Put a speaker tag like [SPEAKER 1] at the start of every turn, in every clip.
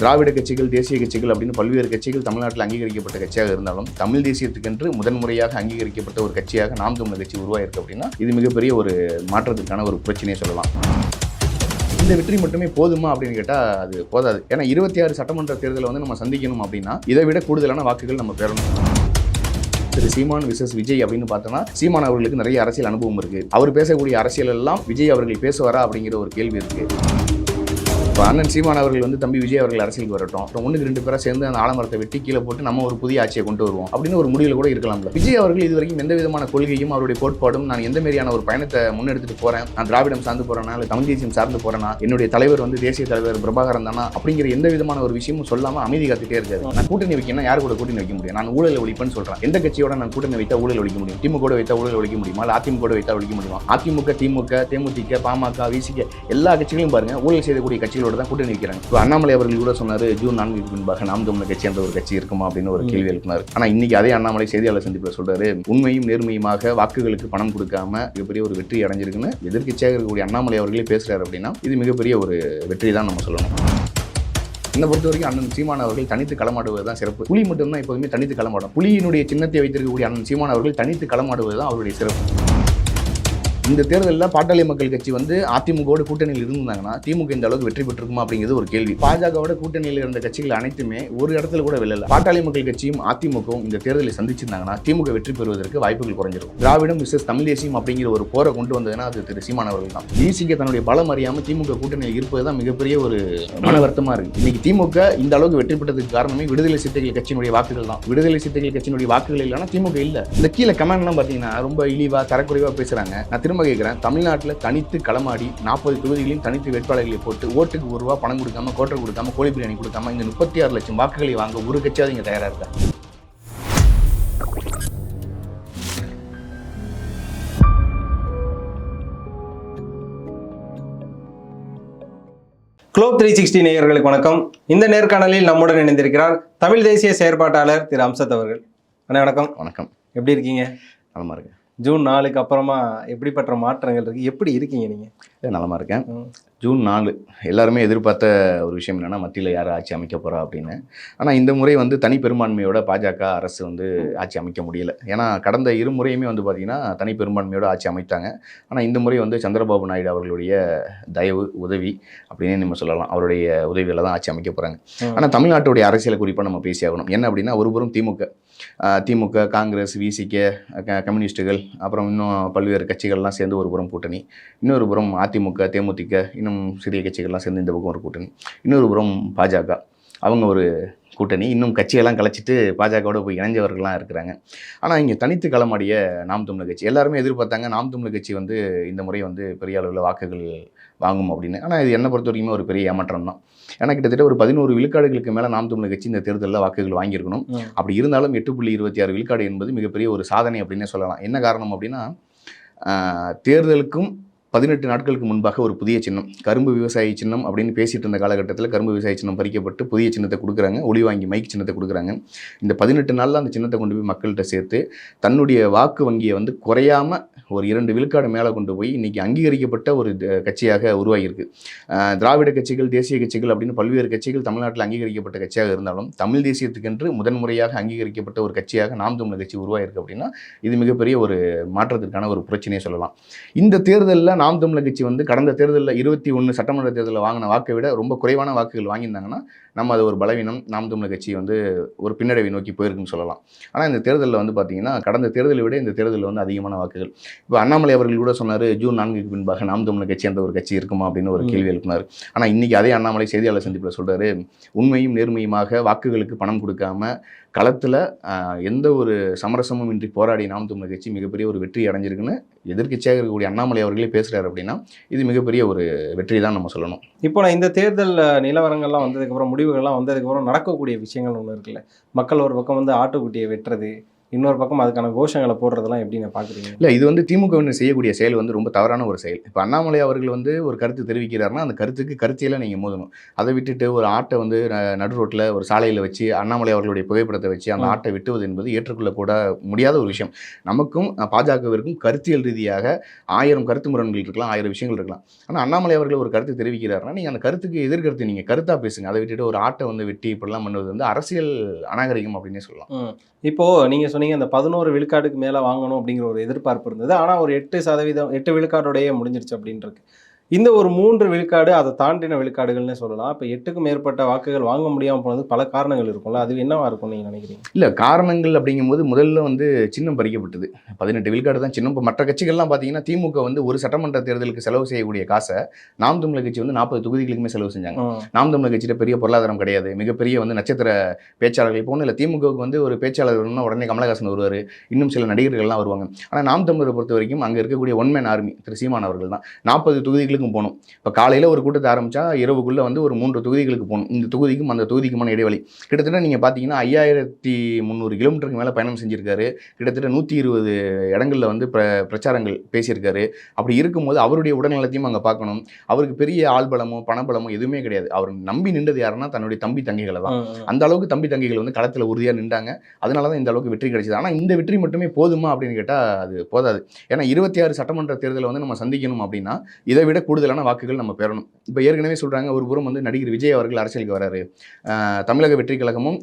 [SPEAKER 1] திராவிட கட்சிகள் தேசிய கட்சிகள் அப்படின்னு பல்வேறு கட்சிகள் தமிழ்நாட்டில் அங்கீகரிக்கப்பட்ட கட்சியாக இருந்தாலும் தமிழ் தேசியத்துக்கென்று முதன்முறையாக அங்கீகரிக்கப்பட்ட ஒரு கட்சியாக நாம் தமிழர் கட்சி உருவாயிருக்கு அப்படின்னா இது மிகப்பெரிய ஒரு மாற்றத்திற்கான ஒரு பிரச்சனையை சொல்லலாம். இந்த வெற்றி மட்டுமே போதுமா அப்படின்னு கேட்டால் அது போதாது. ஏன்னா இருபத்தி ஆறு சட்டமன்ற தேர்தலை வந்து நம்ம சந்திக்கணும் அப்படின்னா இதை விட கூடுதலான வாக்குகள் நம்ம பெறணும். திரு சீமான் விசஸ் விஜய் அப்படின்னு பார்த்தோம்னா சீமான் அவர்களுக்கு நிறைய அரசியல் அனுபவம் இருக்குது அவர் பேசக்கூடிய அரசியல் எல்லாம் விஜய் அவர்கள் பேசுவாரா அப்படிங்கிற ஒரு கேள்வி இருக்குது இப்போ அண்ணன் சீமான் அவர்கள் வந்து தம்பி விஜய் அவர்கள் அரசியலுக்கு வரட்டும். அப்புறம் ஒன்றுக்கு ரெண்டு பேரை சேர்ந்து அந்த ஆலமரத்தை வெட்டி கீழே போட்டு நம்ம ஒரு புதிய ஆட்சியை கொண்டு வருவோம். அப்படின்னு ஒரு முடிவில் கூட இருக்கலாம்ல. விஜய் அவர்கள் இது வரைக்கும் எந்த விதமான கொள்கையும் அவருடைய கோட்பாடும் நான் எந்த மாதிரியான ஒரு பயணத்தை முன்னெடுத்துட்டு போறேன் நான் திராவிடம் சார்ந்து போறேனா இல்லை தமிழ் தேசியம் சார்ந்து போறேனா என்னுடைய தலைவர் வந்து தேசிய தலைவர் பிரபாகரன் தானா அப்படிங்கிற எந்த விதமான ஒரு விஷயமும் சொல்லாம அமைதி காத்துட்டே இருக்காரு. நான் கூட்டணி வைக்கணும் யார் கூட கூட்டணி வைக்க முடியும்? நான் ஊழல் ஒழிப்பேன் சொல்றேன். எந்த கட்சியோட நான் கூட்டணி வைத்தா ஊழல் ஒழிக்க முடியும்? திமுக கூட வைத்தா ஊழல் ஒழிக்க முடியுமா? இல்லை அதிமுக வைத்தா ஒழிக்க முடியுமா? அதிமுக திமுக தேமுதிக பாமக விசிக எல்லா கட்சிகளையும் பாருங்க ஊழல் செய்யக்கூடிய கட்சிகளோட தான் கூட்டணி வைக்கிறாங்க. இப்போ அண்ணாமலை அவர்கள் கூட சொன்னாரு ஜூன் நான்குக்கு பின்பாக நாம் தமிழர் கட்சி என்ற ஒரு கட்சி இருக்குமா? அப்படின்னு ஒரு கேள்வி எழுப்பினார். ஆனா இன்னைக்கு அதே அண்ணாமலை செய்தியாளர் சந்திப்பில் சொல்றாரு உண்மையும் நேர்மையுமாக வாக்குகளுக்கு பணம் கொடுக்காம மிகப்பெரிய ஒரு வெற்றி அடைஞ்சிருக்குன்னு எதிர்க்கட்சியாக இருக்கக்கூடிய அண்ணாமலை அவர்களே பேசுறாரு அப்படின்னா இது மிகப்பெரிய ஒரு வெற்றி தான் நம்ம சொல்லணும். என்னை பொறுத்த வரைக்கும் அண்ணன் சீமான் அவர்கள் தனித்து களமாடுவது தான் சிறப்பு. புலி மட்டும்தான் எப்போதுமே தனித்து களமாடும். புலியினுடைய சின்னத்தை வைத்திருக்கக்கூடிய அண்ணன் சீமான் அவர்கள் தனித்து களமாடுவது தான் அவருடைய சிறப்பு. இந்த தேர்தலில் பாட்டாளி மக்கள் கட்சி வந்து அதிமுகவோட கூட்டணியில் இருந்தாங்கன்னா திமுக இந்த அளவுக்கு வெற்றி பெற்றிருக்குமா அப்படிங்கிறது ஒரு கேள்வி. பாஜகவோட கூட்டணியில் இருந்த கட்சிகள் அனைத்துமே ஒரு இடத்துல கூட வெல்லல. பாட்டாளி மக்கள் கட்சியும் அதிமுகவும் இந்த தேர்தலை சந்திச்சிருந்தாங்கன்னா திமுக வெற்றி பெறுவதற்கு வாய்ப்புகள் குறைஞ்சிருக்கும் திராவிடம் விசஸ் தமிழ் தேசியம் அப்படிங்கிற ஒரு போரை கொண்டு வந்ததுன்னா அது திரு சீமான் அவர்கள் தான். டிசிக்கு தன்னுடைய பலம் அறியாமல் திமுக கூட்டணியில் இருப்பது தான் மிகப்பெரிய ஒரு மன வருத்தமாக இருக்கு. இன்னைக்கு திமுக இந்த அளவுக்கு வெற்றி பெற்றதுக்கு காரணமே விடுதலை சிறுத்தைகள் கட்சியினுடைய வாக்குகள் தான். விடுதலை சிறுத்தைகள் கட்சியினுடைய வாக்குகள் இல்லைன்னா திமுக இல்லை. இந்த கீழே கமெண்ட்லாம் பார்த்தீங்கன்னா ரொம்ப இழிவாக தரக்குறைவாக பேசுகிறாங்க நான் திரும்ப கேட்கிறேன். தமிழ்நாட்டில் தனித்து களமாடி நாற்பது தொகுதிகளையும் தனித்து வேட்பாளர்களை போட்டு ஓட்டுக்கு ஒரு ரூபா பணம் கொடுக்காம கோட்டை கொடுக்காம கோழி பிரியாணி கொடுக்காம இந்த முப்பத்தி ஆறு லட்சம் வாக்குகளை வாங்க ஒரு கட்சியாவது இங்க தயாரா இருக்கா?
[SPEAKER 2] குளோப் த்ரீ சிக்ஸ்டி நேயர்களுக்கு வணக்கம். இந்த நேர்காணலில் நம்முடன் இணைந்திருக்கிறார் தமிழ் தேசிய செயற்பாட்டாளர் திரு அம்சத் அவர்கள். அண்ணா வணக்கம்.
[SPEAKER 1] வணக்கம்.
[SPEAKER 2] எப்படி இருக்கீங்க?
[SPEAKER 1] நலமா இருக்கேன்.
[SPEAKER 2] ஜூன் நாலுக்கு அப்புறமா எப்படிப்பட்ட மாற்றங்கள் இருக்கு? எப்படி இருக்கீங்க நீங்க?
[SPEAKER 1] ஏ, நலமா இருக்கேன். ஜூன் நாலு. எல்லாருமே எதிர்பார்த்த ஒரு விஷயம் என்னன்னா மத்தியில் யார் ஆட்சி அமைக்க போறா அப்படின்னு. ஆனால் இந்த முறை வந்து தனி பெரும்பான்மையோட பாஜக அரசு வந்து ஆட்சி அமைக்க முடியல. ஏன்னா கடந்த இரு முறையுமே வந்து பார்த்தீங்கன்னா தனி பெரும்பான்மையோட ஆட்சி அமைத்தாங்க. ஆனால் இந்த முறை வந்து சந்திரபாபு நாயுடு அவர்களுடைய தயவு உதவி அப்படின்னு நம்ம சொல்லலாம். அவருடைய உதவியில் தான் ஆட்சி அமைக்க போகிறாங்க. ஆனால் தமிழ்நாட்டுடைய அரசியலை குறிப்பாக நம்ம பேசி ஆகணும். என்ன அப்படின்னா ஒருபுறம் திமுக. திமுக காங்கிரஸ் விசிகே க- கம்யூனிஸ்ட்டுகள் அப்புறம் இன்னும் பல்வேறு கட்சிகள்லாம் சேர்ந்து ஒரு புறம் கூட்டணி. இன்னொரு புறம் அதிமுக தேமுதிக இன்னும் சிறிய கட்சிகள்லாம் சேர்ந்து இந்த பக்கம் ஒரு கூட்டணி. இன்னொரு புறம் பாஜக. அவங்க ஒரு கூட்டணி. இன்னும் கட்சியெல்லாம் கலைச்சிட்டு பாஜகவோட போய் இணைஞ்சவர்கள்லாம் இருக்கிறாங்க. ஆனால் இங்கே தனித்து களமாடிய நாம் தமிழர் கட்சி. எல்லாருமே எதிர்பார்த்தாங்க நாம் தமிழர் கட்சி வந்து இந்த முறை வந்து பெரிய அளவில் வாக்குகள் வாங்கும் அப்படின்னு. ஆனால் இது என்னை பொறுத்த வரைக்குமே ஒரு பெரிய ஏமாற்றம் தான் ஏன்னா கிட்டத்தட்ட ஒரு பதினோரு விழுக்காடுகளுக்கு மேலே நாம் தமிழர் கட்சி இந்த தேர்தலில் வாக்குகள் வாங்கியிருக்கணும். அப்படி இருந்தாலும் எட்டு புள்ளி இருபத்தி ஆறு விழுக்காடு என்பது மிகப்பெரிய ஒரு சாதனை அப்படின்னே சொல்லலாம். என்ன காரணம் அப்படின்னா தேர்தலுக்கும் பதினெட்டு நாட்களுக்கு முன்பாக ஒரு புதிய சின்னம் கரும்பு விவசாயி சின்னம் அப்படின்னு பேசிட்டு இருந்த காலகட்டத்தில் கரும்பு விவசாய சின்னம் பறிக்கப்பட்டு புதிய சின்னத்தை கொடுக்குறாங்க. ஒளி வாங்கி மைக் சின்னத்தை கொடுக்குறாங்க. இந்த பதினெட்டு நாளில் அந்த சின்னத்தை கொண்டு போய் மக்கள்கிட்ட சேர்த்து தன்னுடைய வாக்கு வங்கியை வந்து குறையாம ஒரு இரண்டு விழுக்காடு மேலே கொண்டு போய் இன்றைக்கி அங்கீகரிக்கப்பட்ட ஒரு கட்சியாக உருவாகியிருக்கு. திராவிட கட்சிகள் தேசிய கட்சிகள் அப்படின்னு பல்வேறு கட்சிகள் தமிழ்நாட்டில் அங்கீகரிக்கப்பட்ட கட்சியாக இருந்தாலும் தமிழ் தேசியத்துக்கென்று முதன்முறையாக அங்கீகரிக்கப்பட்ட ஒரு கட்சியாக நாம் தமிழர் கட்சி உருவாயிருக்கு அப்படின்னா இது மிகப்பெரிய ஒரு மாற்றத்திற்கான ஒரு பிரச்சனையை சொல்லலாம். இந்த தேர்தலில் நாம் தமிழர் கட்சி வந்து கடந்த தேர்தலில் இருபத்தி ஒன்று சட்டமன்ற தேர்தலில் வாங்கின வாக்கை விட ரொம்ப குறைவான வாக்குகள் வாங்கியிருந்தாங்கன்னா நம்ம அது ஒரு பலவீனம் நாம் தமிழர் கட்சி வந்து ஒரு பின்னடைவை நோக்கி போயிருக்குன்னு சொல்லலாம். ஆனால் இந்த தேர்தலில் வந்து பார்த்தீங்கன்னா கடந்த தேர்தலை விட இந்த தேர்தலில் வந்து அதிகமான வாக்குகள். இப்போ அண்ணாமலை அவர்கள் கூட சொன்னார் ஜூன் நான்குக்கு பின்பாக நாம் தமிழர் கட்சி என்ற ஒரு கட்சி இருக்குமா அப்படின்னு ஒரு. கேள்வி எழுப்பினார். ஆனால் இன்னைக்கு அதே அண்ணாமலை செய்தியாளர் சந்திப்பில் சொல்றாரு உண்மையும் நேர்மையுமாக வாக்குகளுக்கு பணம் கொடுக்காம களத்தில் எந்த ஒரு சமரசமும் இன்றி போராடி நாம் தமிழர் கட்சி மிகப்பெரிய ஒரு வெற்றி அடைஞ்சிருக்குன்னு எதிர்க்கட்சியாக இருக்கக்கூடிய அண்ணாமலை அவர்களே பேசுகிறார் அப்படின்னா இது மிகப்பெரிய ஒரு வெற்றி தான் நம்ம சொல்லணும்.
[SPEAKER 2] இப்போ நான் இந்த தேர்தல் நிலவரங்கள்லாம் வந்ததுக்கப்புறம் முடிவுகள்லாம் வந்ததுக்கப்புறம் நடக்கக்கூடிய விஷயங்கள் ஒன்று இருக்குல்ல? மக்கள் ஒரு பக்கம் வந்து ஆட்டுக்குட்டியை வெட்டுறது இன்னொரு பக்கம் அதுக்கான கோஷங்களை போடுறதெல்லாம் எப்படி நான் பார்க்குறீங்க?
[SPEAKER 1] இல்லை இது வந்து திமுகவினர் செய்யக்கூடிய செயல் வந்து ரொம்ப தவறான ஒரு செயல். இப்போ அண்ணாமலை அவர்கள் வந்து ஒரு கருத்து தெரிவிக்கிறாருன்னா அந்த கருத்துக்கு கருத்தியெல்லாம் நீங்கள் மோதணும். அதை விட்டுட்டு ஒரு ஆட்டை வந்து நடு ரோட்டில் ஒரு சாலையில் வச்சு அண்ணாமலை அவர்களுடைய புகைப்படத்தை வச்சு அந்த. ஆட்டை வெட்டுவது என்பது ஏற்றுக்கொள்ளக்கூட முடியாத ஒரு விஷயம். நமக்கும் பாஜகவிற்கும் கருத்தியல் ரீதியாக ஆயிரம் கருத்து முரண்கள் இருக்கலாம் ஆயிரம் விஷயங்கள் இருக்கலாம். ஆனால் அண்ணாமலை அவர்கள் ஒரு கருத்து தெரிவிக்கிறாருன்னா நீங்கள் அந்த கருத்துக்கு எதிர்கருத்து நீங்கள் கருத்தாக பேசுங்க. அதை விட்டுட்டு ஒரு ஆட்டை வந்து வெட்டி இப்படிலாம் பண்ணுவது வந்து அரசியல் அநாகரிகம் அப்படின்னே சொல்லலாம்.
[SPEAKER 2] இப்போது நீங்கள் சொன்னீங்க அந்த பதினோரு விழுக்காடுக்கு மேலே வாங்கணும் அப்படிங்கிற ஒரு எதிர்பார்ப்பு இருந்தது. ஆனால் ஒரு எட்டு சதவீதம் எட்டு விழுக்காடோடையே முடிஞ்சிருச்சு அப்படின்றது. இந்த ஒரு மூன்று விழுக்காடு அதை தாண்டின விழுக்காடுகள்னே சொல்லலாம். இப்போ எட்டுக்கும் மேற்பட்ட வாக்குகள் வாங்க முடியாம போனது பல காரணங்கள் இருக்கும்ல. அது என்னவா இருக்கும் நீங்க நினைக்கிறீங்க?
[SPEAKER 1] இல்லை காரணங்கள் அப்படிங்கும்போது முதல்ல வந்து சின்னம் பறிக்கப்பட்டது. பதினெட்டு விழுக்காடு தான் சின்னம். இப்போ மற்ற கட்சிகள்லாம் பார்த்தீங்கன்னா திமுக வந்து ஒரு சட்டமன்ற தேர்தலுக்கு செலவு செய்யக்கூடிய காசை நாம் தமிழர் கட்சி வந்து நாற்பது தொகுதிகளுக்குமே செலவு செஞ்சாங்க. நாம் தமிழர் கட்சியில பெரிய பொருளாதாரம் கிடையாது. மிகப்பெரிய வந்து நட்சத்திர பேச்சாளர்கள் இப்போ ஒன்றும் இல்லை. திமுகவுக்கு வந்து ஒரு பேச்சாளர் வரணும்னா உடனே கமலஹாசன் வருவார். இன்னும் சில நடிகர்கள்லாம் வருவாங்க. ஆனால் நாம் தமிழரை பொறுத்த வரைக்கும் அங்கே இருக்கக்கூடிய one man army Thiru Seeman அவர்கள் தான். நாற்பது தொகுதிகளுக்கும் போகணும். இப்போ காலையில் ஒரு கூட்டத்தை ஆரம்பிச்சா இரவுக்குள்ளே வந்து ஒரு மூன்று தொகுதிகளுக்கு போகணும். இந்த தொகுதிக்கும் அந்த தொகுதிக்குமான இடைவெளி. கிட்டத்தட்ட நீங்கள் பார்த்தீங்கன்னா ஐயாயிரத்தி முந்நூறு கிலோமீட்டருக்கு மேலே பயணம் செஞ்சிருக்காரு. கிட்டத்தட்ட நூற்றி இருபது இடங்களில் வந்து பிர பிரச்சாரங்கள் பேசியிருக்காரு. அப்படி இருக்கும்போது அவருடைய உடல்நலத்தையும் அங்கே பார்க்கணும். அவருக்கு பெரிய ஆள்பலமோ பணபலமோ எதுவுமே கிடையாது. அவர் நம்பி நின்றது யாருன்னா தன்னுடைய தம்பி தங்கைகளை தான். அந்த அளவுக்கு தம்பி தங்கைகள் வந்து களத்தில் உறுதியாக நின்றாங்க. அதனால தான் இந்த அளவுக்கு வெற்றி கிடைச்சது. ஆனால் இந்த வெற்றி மட்டுமே போதுமா அப்படின்னு கேட்டால் அது போதாது. ஏன்னா இருபத்தி ஆறு சட்டமன்ற தேர்தலை வந்து நம்ம சந்திக்கணும் அப்படின்னா இதை விட கூடுதலான வாக்குகள் நம்ம பெறணும். இப்போ ஏற்கனவே சொல்கிறாங்க ஒரு புறம் வந்து நடிகர் விஜய் அவர்கள் அரசியலுக்கு வராரு. தமிழக வெற்றி கழகமும்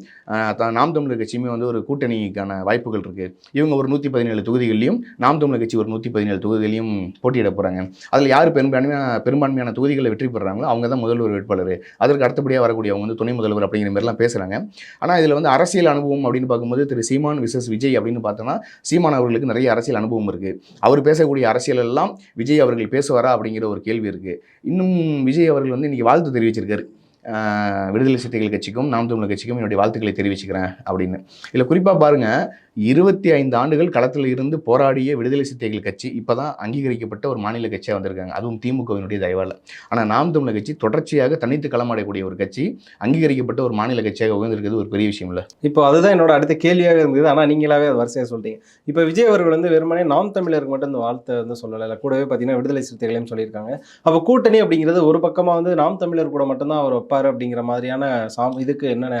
[SPEAKER 1] த- நாம் தமிழர் கட்சியுமே வந்து ஒரு கூட்டணிக்கான வாய்ப்புகள் இருக்குது இவங்க ஒரு நூற்றி பதினேழு தொகுதிகளிலையும் நாம் தமிழர் கட்சி ஒரு நூற்றி பதினேழு தொகுதிகளையும் போட்டியிட போகிறாங்க அதில் யார் பெரும்பான்மையான பெரும்பான்மையான தொகுதிகளை வெற்றி பெறுறாங்களோ அவங்க தான் முதல்வர் வேட்பாளர். அதற்கு அடுத்தபடியாக வரக்கூடியவங்க வந்து துணை முதல்வர் அப்படிங்கிற மாதிரிலாம் பேசுகிறாங்க ஆனால் இதில் வந்து அரசியல் அனுபவம் அப்படின்னு பார்க்கும்போது திரு சீமான் விசஸ் விஜய் அப்படின்னு பார்த்தோன்னா சீமான் அவர்களுக்கு நிறைய அரசியல் அனுபவம் இருக்குது அவர் பேசக்கூடிய அரசியல் எல்லாம் விஜய் அவர்கள் பேசுவாரா அப்படிங்கிற ஒரு கேள்வி இருக்குது இன்னும் விஜய் அவர்கள் வந்து இன்றைக்கி வாழ்த்து தெரிவிச்சிருக்காரு. விடுதலை சிறுத்தைகள் கட்சிக்கும் நாம் தமிழர் கட்சிக்கும் என்னுடைய வாழ்த்துக்களை தெரிவிச்சுக்கிறேன் அப்படின்னு. இதில் குறிப்பாக பாருங்கள் இருபத்தி ஐந்து ஆண்டுகள் களத்தில் இருந்து போராடிய விடுதலை சிறுத்தைகள் கட்சி இப்போ தான் அங்கீகரிக்கப்பட்ட ஒரு மாநில கட்சியாக வந்திருக்காங்க. அதுவும் திமுகவினுடைய தயவால். ஆனால் நாம் தமிழர் கட்சி தொடர்ச்சியாக தனித்து களமாடக்கூடிய ஒரு கட்சி அங்கீகரிக்கப்பட்ட ஒரு மாநில கட்சியாக உயர்ந்திருக்கிறது ஒரு பெரிய விஷயம் இல்லை
[SPEAKER 2] இப்போ அதுதான் என்னோட அடுத்த கேள்வியாக இருந்தது. ஆனால் நீங்களாவே அது வரிசையாக சொல்லிட்டீங்க. இப்போ விஜய் அவர்கள் வந்து வெறுமனே நாம் தமிழருக்கு மட்டும் இந்த வாழ்த்தை வந்து சொல்லலை இல்லை கூடவே பார்த்தீங்கன்னா விடுதலை சிறுத்தைகளையும் சொல்லியிருக்காங்க. அப்போ கூட்டணி அப்படிங்கிறது ஒரு பக்கமாக வந்து நாம் தமிழர் கூட மட்டும்தான் அவர் வைப்பார் அப்படிங்கிற மாதிரியான சாம் இதுக்கு என்னென்ன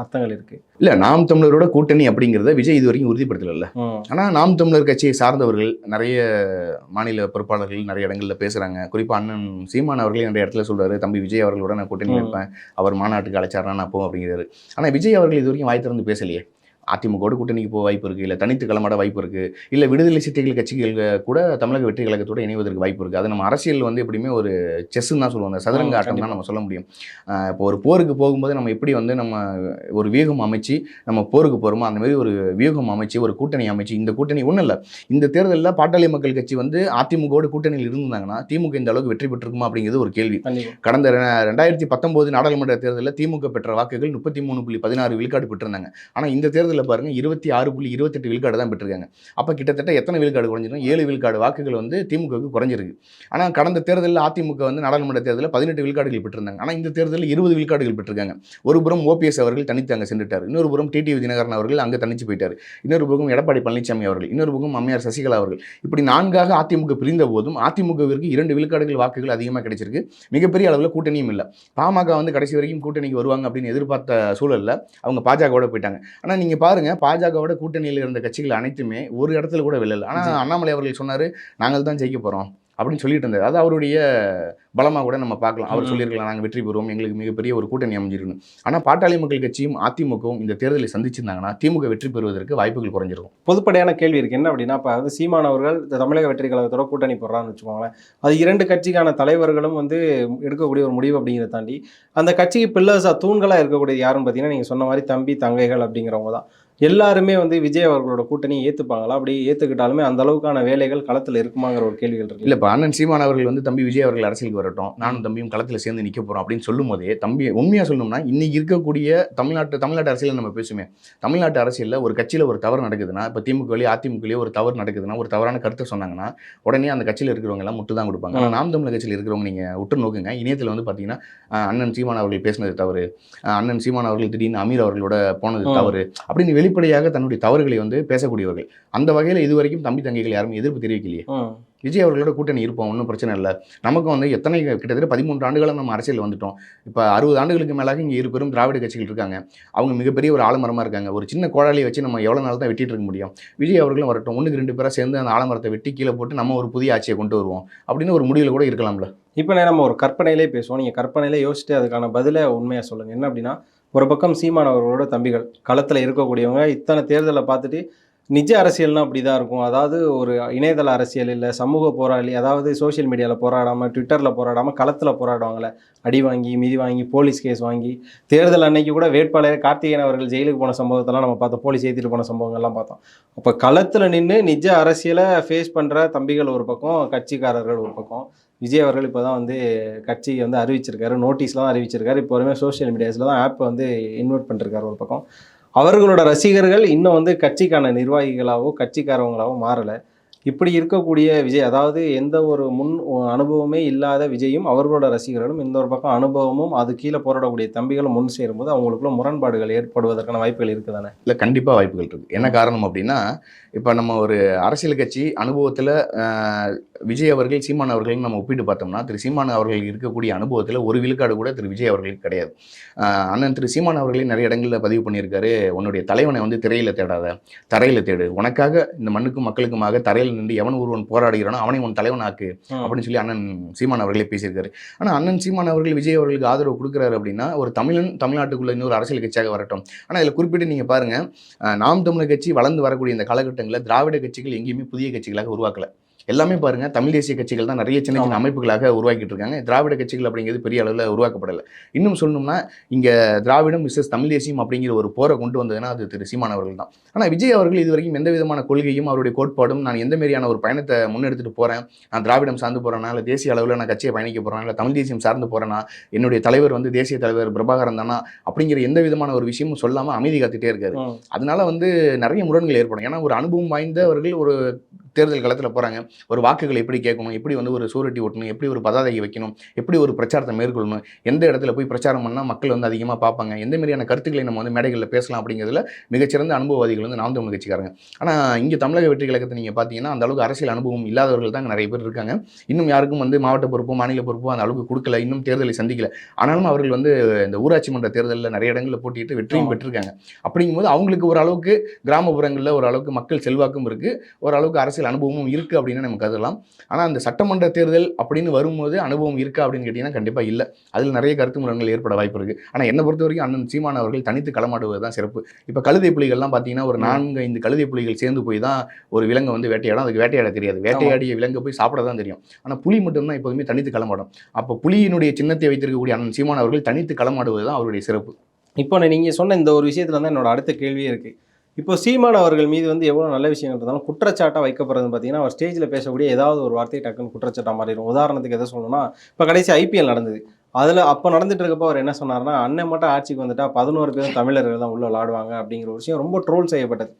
[SPEAKER 2] அர்த்தங்கள் இருக்கு?
[SPEAKER 1] இல்லை நாம் தமிழரோட கூட்டணி அப்படிங்கிறத விஜய் இது வரைக்கும் உறுதிப்படுத்தல
[SPEAKER 2] ம்
[SPEAKER 1] ஆனால் நாம் தமிழர் கட்சியை சார்ந்தவர்கள் நிறைய மாநில பொறுப்பாளர்கள் நிறைய இடங்களில் பேசுகிறாங்க குறிப்பாக அண்ணன் சீமான் அவர்களே நிறைய இடத்துல சொல்றாரு தம்பி விஜய் அவர்களோட நான் கூட்டணி. வைப்பேன் அவர் மாநாட்டுக்கு அழைச்சாருன்னா நான் போவோம் அப்படிங்கிறாரு. ஆனால் விஜய் அவர்கள் இது வரைக்கும் வாய் திறந்து பேசலையே. அதிமுகவோட கூட்டணிக்கு போக வாய்ப்பு இருக்குது இல்லை தனித்து களமாட வாய்ப்பு இருக்குது இல்லை விடுதலை சிறுத்தைகள் கட்சிகள் கூட தமிழக வெற்றி கழகத்தோட இணைவதற்கு வாய்ப்பு இருக்குது அது நம்ம அரசியல் வந்து எப்படியுமே ஒரு செஸ்ன்னு தான் சொல்லுவாங்க. சதுரங்க ஆட்டம். தான் நம்ம சொல்ல முடியும். இப்போ ஒரு போருக்கு போகும்போது நம்ம எப்படி வந்து நம்ம ஒரு வியூகம் அமைச்சு நம்ம போருக்கு போகிறோமோ அந்த மாதிரி ஒரு வியூகம் அமைச்சு ஒரு கூட்டணி அமைச்சு இந்த கூட்டணி ஒன்றும் இல்லை. இந்த தேர்தலில் பாட்டாளி மக்கள் கட்சி வந்து அதிமுகவோட கூட்டணியில் இருந்தாங்கன்னா திமுக இந்த அளவுக்கு வெற்றி பெற்றிருக்குமா அப்படிங்கிறது ஒரு கேள்வி. கடந்த ரெண்டாயிரத்தி பத்தொம்போது நாடாளுமன்ற தேர்தலில் திமுக பெற்ற வாக்குகள் முப்பத்தி மூணு புள்ளி பதினாறு விழுக்காடு பெற்றிருந்தாங்க. ஆனால் இந்த தேர்தலில் பாருங்க இருபத்தி ஆறு புள்ளி இருபத்தெட்டு விழுக்காடு தான் பெற்றிருக்காங்க. அப்போ கிட்டத்தட்ட எத்தனை விழுக்காடு குறைஞ்சிரும் ஏழு விழுக்காடு வாக்குகள் வந்து திமுகவுக்கு குறைஞ்சிருக்கு. ஆனால் கடந்த தேர்தலில் அதிமுக வந்து நாடாளுமன்ற தேர்தலில் பதினெட்டு விழுக்காடுகள் பெற்றிருந்தாங்க. ஆனால் இந்த தேர்தலில் இருபது விழுக்காடுகள் பெற்றிருக்காங்க. ஒரு புறம் ஓபிஎஸ் அவர்கள் தனித்து அங்கே சென்றுட்டார். இன்னொரு புறம் டிடிவி தினகரன் அவர்கள் அங்கே தனிச்சு போயிட்டார். இன்னொரு பக்கம் எடப்பாடி பழனிசாமி அவர்கள் இன்னொரு பக்கம் அம்மையார் சசிகலா அவர்கள். இப்படி நான்காக அதிமுக பிரிந்த போதும் அதிமுகவிற்கு இரண்டு விழுக்காடுகள் வாக்குகள் அதிகமாக கிடைச்சிருக்கு. மிகப்பெரிய அளவில் கூட்டணியும் இல்லை. பாமக வந்து கடைசி வரைக்கும் கூட்டணிக்கு வருவாங்க அப்படின்னு எதிர்பார்த்த சூழலில் அவங்க பாஜகவோட போயிட்டாங்க. ஆனால் நீங்கள் பாருங்க பாஜகவோட கூட்டணியில் இருந்த கட்சிகள் அனைத்துமே ஒரு இடத்துல கூட வெல்லல. ஆனால் அண்ணாமலை அவர்கள் சொன்னார் நாங்கள் தான் ஜெயிக்க போகிறோம் அப்படின்னு சொல்லிட்டு இருந்தார் அது அவருடைய பலமாக கூட நம்ம பார்க்கலாம். அவர். சொல்லியிருக்கலாம் நாங்கள் வெற்றி பெறுவோம் எங்களுக்கு மிகப்பெரிய ஒரு கூட்டணி அமைஞ்சிருக்கணும் ஆனால் பாட்டாளி மக்கள் கட்சியும் அதிமுகவும் இந்த தேர்தலை சந்திச்சிருந்தாங்கன்னா திமுக வெற்றி பெறுவதற்கு வாய்ப்புகள் குறைஞ்சிருக்கும்.
[SPEAKER 2] பொதுப்படையான கேள்வி இருக்கு. என்ன அப்படின்னா இப்போ வந்து சீமான் அவர்கள் தமிழக வெற்றி கழகத்தோட கூட்டணி போடுறான்னு வச்சுக்கோங்களேன். அது இரண்டு கட்சிக்கான தலைவர்களும் வந்து எடுக்கக்கூடிய ஒரு முடிவு அப்படிங்கிறத தாண்டி அந்த கட்சிக்கு பில்லர்ஸாக தூண்களாக இருக்கக்கூடியது யாருன்னு பார்த்தீங்கன்னா நீங்கள் சொன்ன மாதிரி தம்பி தங்கைகள் அப்படிங்கிறவங்க தான். எல்லாருமே வந்து விஜய் அவர்களோட கூட்டணியை ஏற்றுப்பாங்களா அப்படி ஏற்றுக்கிட்டாலுமே அந்த அளவுக்கான வேலைகள் களத்தில் இருக்குமாங்கிற ஒரு கேள்விகள் இருக்கு.
[SPEAKER 1] இல்லை இப்போ அண்ணன் சீமான் அவர்கள் வந்து தம்பி விஜய் அவர்கள் அரசியலுக்கு வரட்டும் நானும் தம்பியும் களத்தில் சேர்ந்து நிற்க போகிறோம் அப்படின்னு சொல்லும் போதே தம்பி உண்மையாக சொல்லணும்னா இன்னைக்கு இருக்கக்கூடிய தமிழ்நாட்டு தமிழ்நாட்டு அரசியலில் நம்ம பேசுமே. தமிழ்நாட்டு அரசியலில் ஒரு கட்சியில் ஒரு தவறு நடக்குதுன்னா இப்போ திமுகலையோ அதிமுகலையோ ஒரு தவறு நடக்குதுன்னா ஒரு தவறான கருத்தை சொன்னாங்கன்னா உடனே அந்த கட்சியில் இருக்கிறவங்க எல்லாம் முட்டு தான் கொடுப்பாங்க ஆனால் நாம் தமிழர் கட்சியில் இருக்கிறவங்க நீங்கள் உற்று நோக்குங்க. இணையத்தில் வந்து பார்த்தீங்கன்னா அண்ணன் சீமான் அவர்கள் பேசினது தவறு. அண்ணன் சீமான் அவர்கள் திடீர்னு அமீர் அவர்களோட போனது. தவறு. அப்படின்னு வெளிப்படையாக தன்னுடைய தவறுகளை வந்து பேசக்கூடியவர்கள். அந்த வகையில் இதுவரைக்கும் தம்பி தங்கைகள் யாரும் எதிர்ப்பு தெரிவிக்கலையே. விஜய் அவர்களோட கூட்டணி இருப்போம் ஒன்றும் பிரச்சனை இல்லை. நமக்கும் வந்து எத்தனை கிட்டத்தட்ட பதிமூன்று ஆண்டுகளாக நம்ம அரசியல் வந்துட்டோம். இப்போ அறுபது ஆண்டுகளுக்கு மேலாக இங்கே இரு பெரும் திராவிட கட்சிகள் இருக்காங்க. அவங்க மிகப்பெரிய ஒரு ஆலமரமாக இருக்காங்க. ஒரு சின்ன கோடாலியை வச்சு நம்ம எவ்வளோ நாள் தான் வெட்டிட்டு இருக்க முடியும்? விஜய் அவர்களும் வரட்டும். ஒன்றுக்கு ரெண்டு பேராக சேர்ந்து அந்த ஆலமரத்தை வெட்டி கீழே போட்டு நம்ம ஒரு புதிய ஆட்சியை கொண்டு வருவோம். அப்படின்னு ஒரு முடிவில் கூட இருக்கலாம்ல.
[SPEAKER 2] இப்போ நம்ம ஒரு கற்பனையிலே பேசுவோம். நீங்கள் கற்பனையிலே யோசிச்சுட்டு அதுக்கான பதிலை உண்மையாக சொல்லுங்கள் என்ன அப்படின்னா ஒரு பக்கம் சீமான் அவர்களோட தம்பிகள் களத்தில் இருக்கக்கூடியவங்க இத்தனை தேர்தலை பார்த்துட்டு நிஜ அரசியல்னால் அப்படி தான் இருக்கும். அதாவது ஒரு இணையதள அரசியல் இல்லை சமூக போராளி அதாவது சோஷியல் மீடியாவில் போராடாமல் ட்விட்டரில் போராடாமல் களத்தில் போராடுவாங்களே அடி வாங்கி மிதி வாங்கி போலீஸ் கேஸ் வாங்கி தேர்தல் அன்னைக்கு கூட வேட்பாளர் கார்த்திகேயன் அவர்கள் ஜெயிலுக்கு போன சம்பவத்தெல்லாம் நம்ம பார்த்தோம். போலீஸ் ஏற்றிட்டு போன சம்பவங்கள்லாம் பார்த்தோம். அப்போ களத்தில் நின்று நிஜ அரசியலை ஃபேஸ் பண்ணுற தம்பிகள் ஒரு பக்கம் கட்சிக்காரர்கள் ஒரு பக்கம். விஜய் அவர்கள் இப்போ தான் வந்து கட்சி வந்து அறிவிச்சிருக்காரு நோட்டீஸ்லாம் அறிவிச்சிருக்காரு. இப்போ வரைமே சோஷியல் மீடியாஸில் தான் ஆப் வந்து இன்வைட் பண்ணிருக்காரு ஒரு பக்கம். அவர்களோட ரசிகர்கள் இன்னும் வந்து கட்சிக்கான நிர்வாகிகளாகவோ கட்சிக்காரவங்களாகவோ மாறலை. இப்படி இருக்கக்கூடிய விஜய் அதாவது எந்த ஒரு முன் அனுபவமே இல்லாத விஜயும் அவர்களோட ரசிகர்களும் இந்த ஒரு பக்கம் அனுபவமும் அது கீழே போராடக்கூடிய தம்பிகளும் முன் சேரும்போது அவங்களுக்குள்ள முரண்பாடுகள் ஏற்படுவதற்கான வாய்ப்புகள் இருக்குதானே?
[SPEAKER 1] இல்லை கண்டிப்பாக வாய்ப்புகள் இருக்குது என்ன காரணம் அப்படின்னா இப்போ நம்ம ஒரு அரசியல் கட்சி அனுபவத்தில் விஜய் அவர்கள் சீமான் அவர்கள் நம்ம ஒப்பிட்டு பார்த்தோம்னா திரு சீமான் அவர்கள் இருக்கக்கூடிய அனுபவத்தில் ஒரு விழுக்காடு கூட திரு விஜய் அவர்களுக்கு கிடையாது. அண்ணன் திரு சீமான் அவர்களே நிறைய இடங்களில் பதிவு பண்ணியிருக்காரு. உன்னுடைய தலைவனை வந்து திரையில் தேடாத தரையில் தேடு. உனக்காக இந்த மண்ணுக்கும் மக்களுக்குமாக தரையில் நின்று எவன் ஒருவன் போராடுகிறானோ அவனை உன் தலைவனாக்கு அப்படின்னு சொல்லி அண்ணன் சீமான் அவர்களே பேசியிருக்காரு. ஆனால் அண்ணன் சீமான் அவர்கள் விஜய் அவர்களுக்கு ஆதரவு கொடுக்குறாரு அப்படின்னா ஒரு தமிழன் தமிழ்நாட்டுக்குள்ள இன்னொரு அரசியல் கட்சியாக வரட்டும். ஆனால் இதில் குறிப்பிட்டு நீங்கள் பாருங்க அஹ் நாம் தமிழர் கட்சி வளர்ந்து வரக்கூடிய இந்த காலகட்டங்களில் திராவிட கட்சிகள் எங்கேயுமே புதிய கட்சிகளாக உருவாக்கல. எல்லாமே பாருங்க தமிழ் தேசிய கட்சிகள் தான் நிறைய சின்ன சின்ன. அமைப்புகளாக உருவாக்கிட்டு இருக்காங்க திராவிட கட்சிகள் அப்படிங்கிறது பெரிய அளவில் உருவாக்கப்படலை. இன்னும் சொல்லணும்னா இங்கே திராவிடம் மிஸ்ஸஸ் தமிழ் தேசியம் அப்படிங்கிற ஒரு போரை கொண்டு வந்ததுன்னா அது திரு சீமான் அவர்கள் தான். ஆனால் விஜய் அவர்கள் இது வரைக்கும் எந்த விதமான கொள்கையும் அவருடைய கோட்பாடும் நான் எந்த மாதிரியான ஒரு பயணத்தை முன்னெடுத்துட்டு போகிறேன் நான் திராவிடம் சார்ந்து போகிறேன்னா இல்லை தேசிய அளவில் நான் கட்சியை பயணிக்க போகிறேன் இல்லை தமிழ் தேசியம் சார்ந்து போகிறேன்னா என்னுடைய தலைவர் வந்து தேசிய தலைவர் பிரபாகரன் தானா அப்படிங்கிற எந்த விதமான ஒரு விஷயமும் சொல்லாமல் அமைதி காத்துட்டே இருக்காரு. அதனால வந்து நிறைய முரண்கள் ஏற்படும். ஏன்னா ஒரு அனுபவம் வாய்ந்தவர்கள் ஒரு தேர்தல் களத்தில் போகிறாங்க ஒரு வாக்குகள் எப்படி கேட்கணும்? எப்படி வந்து ஒரு சூரட்டி ஓட்டணும்? எப்படி ஒரு பதாதையை வைக்கணும்? எப்படி ஒரு பிரச்சாரத்தை மேற்கொள்ளணும்? எந்த இடத்துல போய் பிரச்சாரம் பண்ணால் மக்கள் வந்து அதிகமாக பார்ப்பாங்க? எந்த மாதிரியான கருத்துக்களை நம்ம வந்து மேடைகளில் பேசலாம் அப்படிங்கிறதுல மிகச்சிறந்த அனுபவவாதிகள் வந்து நாம் தமிழ் கட்சிக்காரங்க. ஆனால் இங்கே தமிழக வெற்றி கழகத்தை நீங்கள் பார்த்தீங்கன்னா அந்த அளவுக்கு அரசியல் அனுபவம் இல்லாதவர்கள் தான் நிறைய பேர் இருக்காங்க. இன்னும் யாருக்கும் வந்து மாவட்ட பொறுப்போ மாநில பொறுப்போ அந்த அளவுக்கு கொடுக்கல. இன்னும் தேர்தலை சந்திக்கல. ஆனாலும் அவர்கள் வந்து இந்த ஊராட்சி மன்ற தேர்தலில் நிறைய இடங்களில் போட்டியிட்டு வெற்றியும். பெற்றிருக்காங்க. அப்படிங்கும்போது அவங்களுக்கு ஓரளவுக்கு கிராமப்புறங்களில் ஓரளவுக்கு மக்கள் செல்வாக்கும் இருக்குது ஓரளவுக்கு அரசியல் அனுபவமும் இருக்குது அப்படின்னு நம்ம கருதலாம். ஆனால் அந்த சட்டமன்ற தேர்தல் அப்படின்னு வரும்போது அனுபவம் இருக்கா அப்படின்னு கேட்டிங்கன்னா கண்டிப்பாக இல்லை. அதில் நிறைய கருத்து முரண்கள் ஏற்பட வாய்ப்பு இருக்குது ஆனால் என்னை பொறுத்த வரைக்கும் அண்ணன் சீமான் அவர்கள் தனித்து களமாடுவது தான் சிறப்பு. இப்போ கழுதை புலிகள்லாம் பார்த்தீங்கன்னா ஒரு. நான்கு ஐந்து கழுதை புலிகள் சேர்ந்து போய் தான் ஒரு விலங்கை வந்து வேட்டையாடும். அதுக்கு வேட்டையாட தெரியாது. வேட்டையாடிய விலங்கை போய் சாப்பிட தான் தெரியும். ஆனால் புலி மட்டும்தான் எப்போதுமே தனித்து களமாடும். அப்போ புலியினுடைய சின்னத்தை வைத்திருக்கக்கூடிய அண்ணன் சீமான் அவர்கள் தனித்து களமாடுவது தான் அவருடைய சிறப்பு.
[SPEAKER 2] இப்போ நீங்கள் சொன்ன இந்த ஒரு விஷயத்துல தான் என்னோட அடுத்த கேள்வியே இருக்குது இப்போ சீமான் அவர்கள் மீது வந்து எவ்வளோ நல்ல விஷயங்கள் இருந்தாலும் குற்றச்சாட்டாக வைக்கப்படுறது பார்த்தீங்கன்னா அவர் ஸ்டேஜில் பேசக்கூடிய ஏதாவது ஒரு வார்த்தை டக்குன்னு குற்றச்சாட்டாக மாறிடும். உதாரணத்துக்கு எதை சொல்லணும்னா இப்போ கடைசி ஐபிஎல் நடந்தது. அதில் அப்போ நடந்துட்டு இருக்கப்போ அவர் என்ன சொன்னார்னா அண்ணன் மட்டும் ஆட்சிக்கு வந்துட்டா பதினோரு பேரும் தமிழர்கள் தான் உள்ள விளாடுவாங்க அப்படிங்கிற ஒரு விஷயம் ரொம்ப ட்ரோல் செய்யப்பட்டது.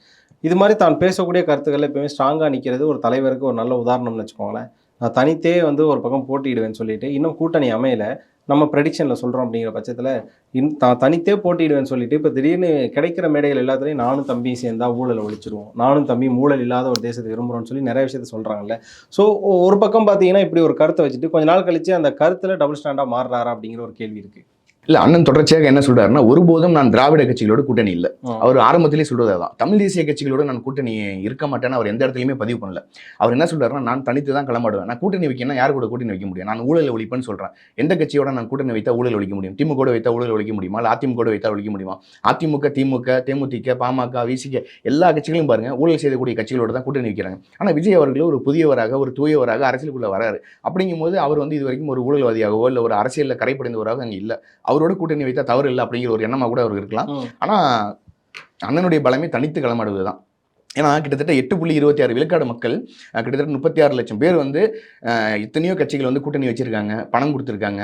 [SPEAKER 2] இது மாதிரி தான் பேசக்கூடிய கருத்துக்கள் எப்பவுமே ஸ்ட்ராங்காக நிற்கிறது ஒரு தலைவருக்கு ஒரு நல்ல உதாரணம்னு வச்சுக்கோங்களேன். நான் தனித்தே வந்து ஒரு பக்கம் போட்டியிடுவேன்னு சொல்லிட்டு இன்னும் கூட்டணி அமையலை. நம்ம ப்ரெடிக்ஷனில் சொல்கிறோம் அப்படிங்கிற பட்சத்தில் இன் தான் தனித்தே போட்டிடுவேன்னு சொல்லிட்டு இப்போ திடீர்னு கிடைக்கிற மேடைகள் எல்லாத்துலேயும் நானும் தம்பியும் சேர்ந்தா ஊழலை ஒழிச்சிருவோம். நானும் தம்பி ஊழல் இல்லாத ஒரு தேசத்தை விரும்புகிறோம்னு சொல்லி நிறைய விஷயத்த சொல்கிறாங்கல்ல ஸோ ஒரு பக்கம் பார்த்தீங்கன்னா இப்படி ஒரு கருத்தை வச்சுட்டு கொஞ்ச நாள் கழிச்சு அந்த கருத்தில் டபுள் ஸ்டாண்டாக மாறுறாரா அப்படிங்கிற ஒரு கேள்வி இருக்குது
[SPEAKER 1] இல்லை அண்ணன் தொடர்ச்சியாக என்ன சொல்றாருன்னா ஒருபோதும் நான் திராவிட கட்சிகளோட கூட்டணி இல்லை. அவர் ஆரம்பத்திலே சொல்றது அதான். தமிழ் தேசிய கட்சிகளோட நான் கூட்டணி இருக்க மாட்டேன்னு அவர் எந்த இடத்துலையுமே பதிவு பண்ணல. அவர் என்ன சொல்றாருன்னா நான் தனித்து தான் களமாடுவேன். நான் கூட்டணி வைக்கணும் யார் கூட கூட்டணி வைக்க முடியும்? நான் ஊழல் ஒழிப்பேன்னு சொல்றேன். எந்த கட்சியோட நான் கூட்டணி வைத்தா ஊழல் ஒழிக்க முடியும்? திமுக கூட வைத்தா ஊழல் ஒழிக்க முடியுமா? இல்லை அதிமுக வைத்தா ஒழிக்க முடியுமா? அதிமுக திமுக தேமுதிக பாமக விசிக எல்லா கட்சிகளையும் பாருங்க ஊழல் செய்யக்கூடிய கட்சிகளோட தான் கூட்டணி வைக்கிறாங்க. ஆனால் விஜய் அவர்கள் ஒரு புதியவராக ஒரு தூயவராக அரசியலுக்குள்ள வராரு. அப்படிங்கும்போது அவர் வந்து இது வரைக்கும் ஒரு ஊழல்வாதியாகவோ இல்லை ஒரு அரசியலில் கரைப்படைந்தவராக அங்கே இல்லை. அவரோட கூட்டணி வைத்தா தவறு இல்லை அப்படிங்கிற ஒரு எண்ணமாக கூட அவருக்கு இருக்கலாம். ஆனால் அண்ணனுடைய பலமே தனித்து களமாடுவது தான் ஏன்னா கிட்டத்தட்ட எட்டு புள்ளி இருபத்தி ஆறு விழுக்காடு மக்கள் கிட்டத்தட்ட முப்பத்தி ஆறு லட்சம் பேர் வந்து எத்தனையோ கட்சிகள் வந்து கூட்டணி வச்சிருக்காங்க பணம் கொடுத்துருக்காங்க.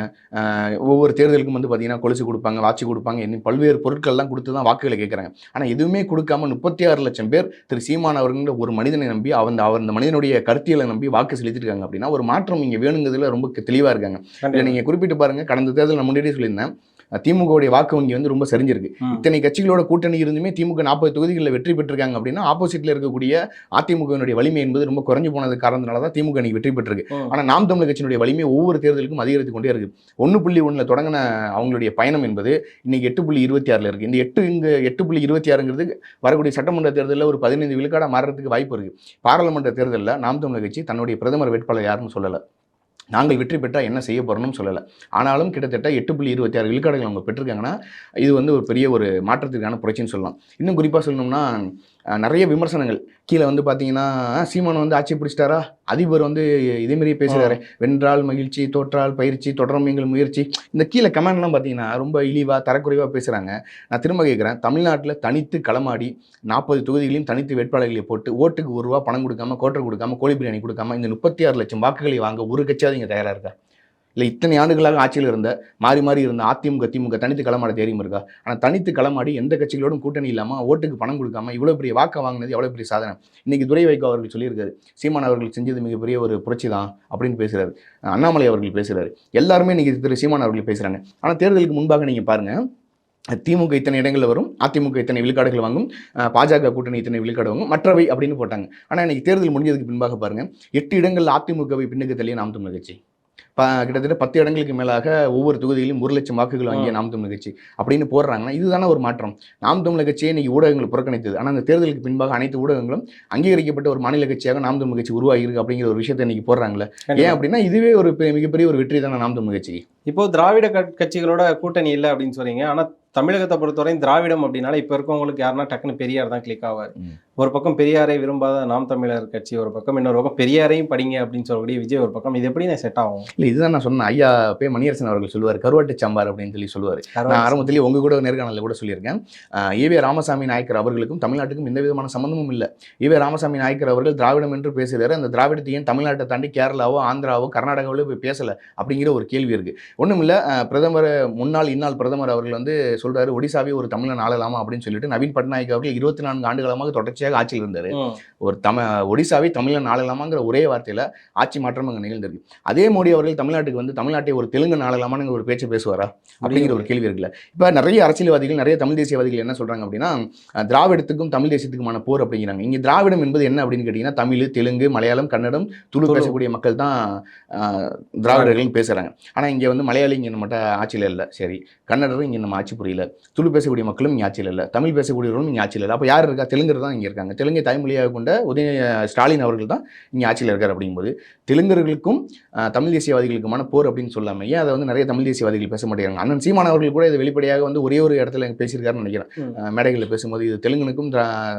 [SPEAKER 1] ஒவ்வொரு தேர்தலுக்கும் வந்து பார்த்தீங்கன்னா கொலுசு கொடுப்பாங்க வாட்சி கொடுப்பாங்க இன்னும் பல்வேறு பொருட்கள்லாம் கொடுத்து தான் வாக்குகளை கேட்குறாங்க ஆனால் எதுவுமே கொடுக்காம முப்பத்தி ஆறு லட்சம் பேர் திரு சீமான் அவர்கள்ன்ற ஒரு மனிதனை நம்பி அவன் அவர் அந்த மனிதனுடைய கருத்தியலை நம்பி வாக்கு செலுத்திருக்காங்க அப்படின்னா ஒரு மாற்றம் இங்கே வேணுங்கிறதுல ரொம்ப தெளிவாக இருக்காங்க. நீங்கள் குறிப்பிட்டு பாருங்க. கடந்த தேர்தல் நான் முன்னாடியே சொல்லியிருந்தேன். திமுகவுடைய வாக்கு வங்கி வந்து ரொம்ப சரிஞ்சிருக்கு. இத்தனை கட்சிகளோட கூட்டணி இருந்துமே திமுக நாற்பது தொகுதிகளில் வெற்றி பெற்றிருக்காங்க அப்படின்னா ஆப்போசிட்ல இருக்கக்கூடிய அதிமுகவினுடைய வலிமை என்பது ரொம்ப குறைஞ்சு போனது காரணத்தினால தான் திமுக இன்னைக்கு வெற்றி பெற்றிருக்கு.
[SPEAKER 2] ம்.
[SPEAKER 1] ஆனா நாம் தமிழர் கட்சியினுடைய வலிமை ஒவ்வொரு தேர்தலுக்கும் அதிகரித்து கொண்டே இருக்கு. ஒன்று புள்ளி ஒண்ணுல தொடங்கின அவங்களுடைய பயணம் என்பது இன்னைக்கு எட்டு புள்ளி இருபத்தி ஆறுல இருக்கு. இந்த எட்டு இங்க எட்டு புள்ளி இருபத்தி ஆறுங்கிறது வரக்கூடிய சட்டமன்ற தேர்தலில் ஒரு பதினைந்து விழுக்காடா மாறுறதுக்கு வாய்ப்பு இருக்கு. பாராளுமன்ற தேர்தலில் நாம் தமிழர் கட்சி தன்னுடைய பிரதமர் வேட்பாளர் யாருன்னு சொல்லல. நாங்கள் வெற்றி பெற்றால் என்ன செய்ய போகிறோம்னு சொல்லலை. ஆனாலும் கிட்டத்தட்ட எட்டு புள்ளி இருபத்தி ஆறு விழுக்காடுகள் அவங்க பெற்றிருக்காங்கன்னா இது வந்து ஒரு பெரிய ஒரு மாற்றத்திற்கான புரட்சின்னு சொல்லலாம். இன்னும் குறிப்பாக சொல்லணும்னா நிறைய விமர்சனங்கள். கீழே வந்து பார்த்தீங்கன்னா சீமான் வந்து ஆட்சி பிடிச்சிட்டாரா? அதிபர் வந்து இதே மாதிரியே பேசுகிறாரு வென்றால் மகிழ்ச்சி தோற்றால் பயிற்சி தொடரும் எங்கள் முயற்சி. இந்த கீழே கமெண்ட்லாம் பார்த்தீங்கன்னா ரொம்ப இழிவாக தரக்குறைவாக பேசுகிறாங்க நான் திரும்ப கேட்குறேன் தமிழ்நாட்டில் தனித்து களமாடி நாற்பது தொகுதிகளையும் தனித்து வேட்பாளர்களை போட்டு ஓட்டுக்கு ஒரு ரூபா பணம் கொடுக்காம கோட்டர் கொடுக்காம கோழி பிரியாணி கொடுக்காம இந்த முப்பத்தி ஆறு லட்சம் வாக்குகளை வாங்க ஒரு கட்சியாவது இங்கே தயாராக இருக்கா? இல்லை இத்தனை ஆண்டுகளாக ஆட்சியில் இருந்த மாறி மாறி இருந்த அதிமுக திமுக தனித்து களமாட தைரியம் இருக்கா? ஆனால் தனித்து களமாடி எந்த கட்சிகளோடும் கூட்டணி இல்லாமல் ஓட்டுக்கு பணம் கொடுக்காம இவ்வளோ பெரிய வாக்கை வாங்கினது எவ்வளோ பெரிய சாதனை? இன்னைக்கு துரை வைகோ அவர்கள் சொல்லியிருக்காரு சீமான் அவர்கள் செஞ்சது மிகப்பெரிய ஒரு புரட்சி தான் அப்படின்னு பேசுகிறார் அண்ணாமலை அவர்கள் பேசுகிறார் எல்லாருமே இன்றைக்கி திரு சீமான் அவர்கள் பேசுகிறாங்க ஆனால் தேர்தலுக்கு முன்பாக நீங்கள் பாருங்கள் திமுக இத்தனை இடங்களில் வரும் அதிமுக இத்தனை விழுக்காடுகள் வாங்கும் பாஜக கூட்டணி இத்தனை விழுக்காடு வாங்கும் மற்றவை அப்படின்னு போட்டாங்க. ஆனால் இன்னைக்கு தேர்தல் முடிஞ்சதுக்கு பின்பாக பாருங்கள் எட்டு இடங்களில் அதிமுகவை பின்னுக்கு தள்ளிய நாம் தமிழ் கட்சி. கிட்டத்தட்ட பத்து இடங்களுக்கு மேலாக ஒவ்வொரு தொகுதியிலும் ஒரு லட்சம் வாக்குகள் வாங்கிய நாம் தமிழர் கட்சி அப்படின்னு போடுறாங்கன்னா இதுதானே ஒரு மாற்றம். நாம் தமிழர் கட்சியை இன்னைக்கு ஊடகங்கள் புறக்கணித்தது. ஆனால் அந்த தேர்தலுக்கு பின்பாக அனைத்து ஊடகங்களும் அங்கீகரிக்கப்பட்ட ஒரு மாநில கட்சியாக நாம் தமிழ் கட்சி உருவாகி இருக்கு அப்படிங்கிற ஒரு விஷயத்தை இன்னைக்கு போடுறாங்களே ஏன். அப்படின்னா இதுவே ஒரு மிகப்பெரிய ஒரு வெற்றி தானே நாம் தமிழ் கட்சிக்கு.
[SPEAKER 2] இப்போ திராவிட கட்- கட்சிகளோட கூட்டணி இல்லை அப்படின்னு சொல்றீங்க ஆனா தமிழகத்தை பொறுத்தவரையும் திராவிடம் அப்படின்னால இப்ப இருக்கவங்களுக்கு யாருன்னா டக்குன்னு பெரியார் தான் கிளிக் ஆவார். ஒரு பக்கம் பெரியாரை விரும்பாத நாம் தமிழர் கட்சி ஒரு பக்கம் இன்னொரு பக்கம் பெரியாரையும் படிங்க அப்படின்னு சொல்லக்கூடிய விஜய் ஒரு பக்கம். இது எப்படி செட் ஆகும்?
[SPEAKER 1] இல்லை இதுதான் நான் சொன்னேன். ஐயா பே மணியரசன் அவர்கள் சொல்லுவார் கருவாட்டு சாம்பார் அப்படின்னு சொல்லி சொல்லுவார். நான் ஆரம்பத்திலேயே உங்க கூட நேர்காணலில் கூட சொல்லியிருக்கேன். ஈவே ராமசாமி நாயக்கர் அவர்களுக்கும் தமிழ்நாட்டுக்கும் எந்த விதமான சம்பந்தமும் இல்லை. ஈவே ராமசாமி நாயக்கர் அவர்கள் திராவிடம் என்று பேசுகிறார். அந்த திராவிடத்தை ஏன் தமிழ்நாட்டை தாண்டி கேரளாவோ ஆந்திராவோ கர்நாடகாவிலோ போய் பேசல அப்படிங்கிற ஒரு கேள்வி இருக்கு. ஒன்றும் இல்லை பிரதமர் முன்னாள் இந்நாள் பிரதமர் அவர்கள் வந்து சொல்றாரு ஒடிசாவை ஒரு தமிழன் ஆளலாமா? அப்படின்னு சொல்லிட்டு நவீன் பட்நாயக் அவர்கள் இருபத்தி நான்கு ஆண்டுகாலமாக தொடர்ச்சியாக ஆட்சியில் இருந்தார். ஒரு தம ஒடிசாவை தமிழன் ஆளலாமாங்கிற ஒரே வார்த்தையில ஆட்சி மாற்றம் அங்கே நிகழ்ந்திருக்கு. அதே மோடி அவர்கள் தமிழ்நாட்டுக்கு வந்து தமிழ்நாட்டை ஒரு தெலுங்கு ஆளலாமான்னு ஒரு பேச்சு பேசுவாரா? அப்படிங்கிற ஒரு கேள்வி இருக்குல்ல. இப்போ நிறைய அரசியல்வாதிகள் நிறைய தமிழ் தேசியவாதிகள் என்ன சொல்றாங்க அப்படின்னா திராவிடத்துக்கும் தமிழ் தேசியத்துக்குமான போர் அப்படிங்கிறாங்க. இங்க திராவிடம் என்பது என்ன அப்படின்னு கேட்டிங்கன்னா தமிழ் தெலுங்கு மலையாளம் கன்னடம் துளு. பேசக்கூடிய மக்கள் தான் திராவிடர்கள் பேசுறாங்க. ஆனா இங்க வந்து மலையாளி இங்க நம்மகிட்ட ஆட்சியில் இல்லை. சரி. கன்னடரும் இங்க நம்ம ஆட்சி புரியல. துளு பேசக்கூடிய மக்களும் இங்கே ஆட்சியில் இல்லை. தமிழ் பேசக்கூடியவர்களும் இங்கே ஆட்சியில் இல்லை. அப்போ யார் இருக்கா? தெலுங்கர் தான் இங்கே இருக்காங்க. தெலுங்கை தாய்மொழியாக கொண்ட உதய ஸ்டாலின் அவர்கள் தான் இங்கே ஆட்சியில் இருக்கார் அப்படிங்கும்போது தெலுங்கர்களுக்கும் தமிழ் தேசியவாதிகளுக்குமான போர் அப்படின்னு சொல்லாம ஏன் அதை வந்து நிறைய தமிழ் தேசியவாதிகள் பேச மாட்டேங்கிறாங்க? அண்ணன் சீமான் அவர்கள் கூட இது வெளிப்படையாக வந்து ஒரே ஒரு இடத்துல பேசியிருக்காருன்னு நினைக்கிறேன். மேடைகளில் பேசும்போது இது தெலுங்கனுக்கும்